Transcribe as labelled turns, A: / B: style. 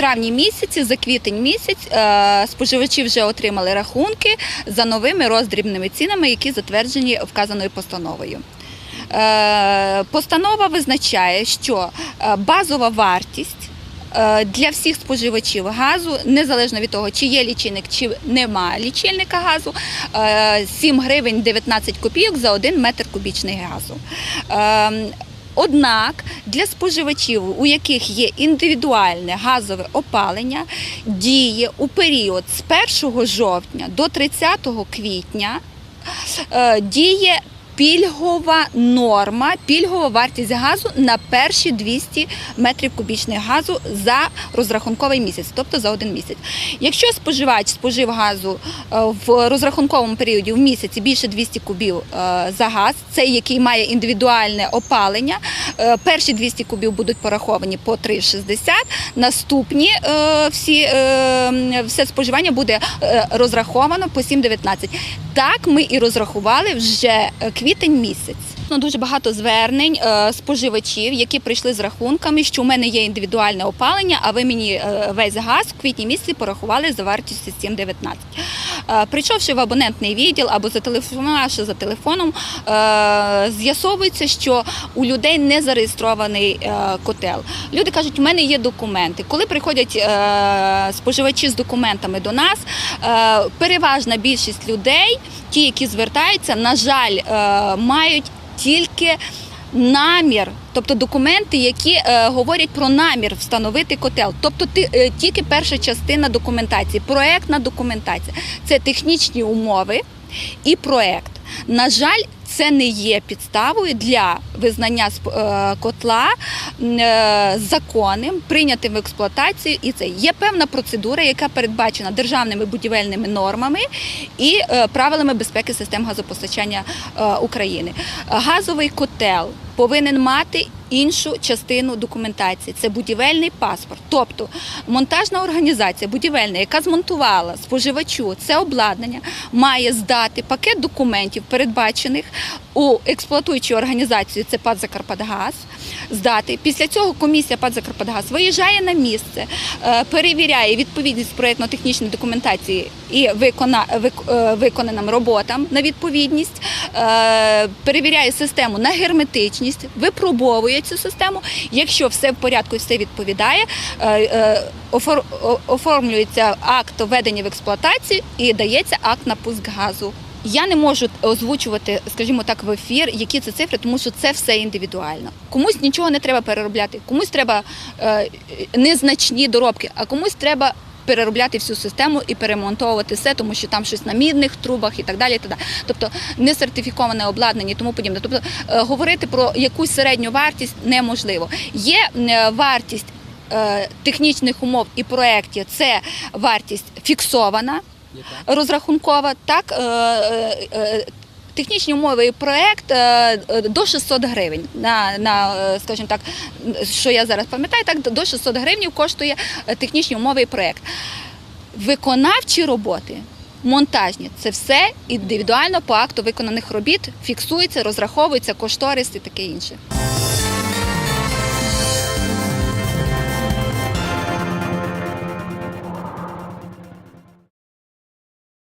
A: травні місяці, за квітень місяць, е, споживачі вже отримали рахунки за новими роздрібними цінами, які затверджені вказаною постановою. Е, Постанова визначає, що е, базова вартість для всіх споживачів газу, незалежно від того, чи є лічильник, чи немає лічильника газу, е, 7 гривень 19 копійок за 1 метр кубічний газу. Однак для споживачів, у яких є індивідуальне газове опалення, діє у період з 1 жовтня до 30 квітня е, діє пільгова норма, пільгова вартість газу на перші 200 метрів кубічних газу за розрахунковий місяць, тобто за один місяць. Якщо споживач спожив газу е, в розрахунковому періоді в місяці більше 200 кубів е, за газ, цей, який має індивідуальне опалення, е, перші 200 кубів будуть пораховані по 3,60, наступні всі, все споживання буде розраховано по 7,19. Так ми і розрахували вже е, квітень місяць. Дуже багато звернень е, споживачів, які прийшли з рахунками, що у мене є індивідуальне опалення, а ви мені е, весь газ в квітні місяці порахували за вартістю 7,19. Е, прийшовши в абонентний відділ або зателефонувавши за телефоном, е, з'ясовується, що у людей не зареєстрований е, котел. Люди кажуть, у мене є документи. Коли приходять споживачі з документами до нас, переважна більшість людей, ті, які звертаються, на жаль, мають тільки намір, тобто документи, які е, говорять про намір встановити котел. Тобто ти, е, тільки перша частина документації, проектна документація це технічні умови і проект. На жаль, це не є підставою для визнання е, котла е, законним, прийнятим в експлуатацію. І це є певна процедура, яка передбачена державними будівельними нормами і е, правилами безпеки систем газопостачання України. Газовий котел повинен мати іншу частину документації це будівельний паспорт. Тобто монтажна організація будівельна, яка змонтувала споживачу це обладнання, має здати пакет документів, передбачених у експлуатуючій організацію, це ПАД «Закарпатгаз», здати. Після цього комісія ПАД «Закарпатгаз» виїжджає на місце, е, перевіряє відповідність проєктно-технічної документації і е, виконаним роботам на відповідність, е, перевіряє систему на герметичність, випробовує цю систему. Якщо все в порядку і все відповідає, оформлюється акт введення в експлуатацію і дається акт на пуск газу. Я не можу озвучувати, скажімо так, в ефір, які це цифри, тому що це все індивідуально. Комусь нічого не треба переробляти, комусь треба е, незначні доробки, а комусь треба переробляти всю систему і перемонтовувати все, тому що там щось на мідних трубах і так далі. І так далі. Тобто не сертифіковане обладнання і тому подібне. Тобто е, говорити про якусь середню вартість неможливо. Є е, вартість е, технічних умов і проєктів, це вартість фіксована розрахункова, так е, е, е, технічні умови і проект е, до 600 гривень. На, на скажімо так, що я зараз пам'ятаю, так до 600 гривень коштує технічні умови і проект. Виконавчі роботи. Монтажні це все індивідуально по акту виконаних робіт фіксується, розраховується кошторис і таке інше.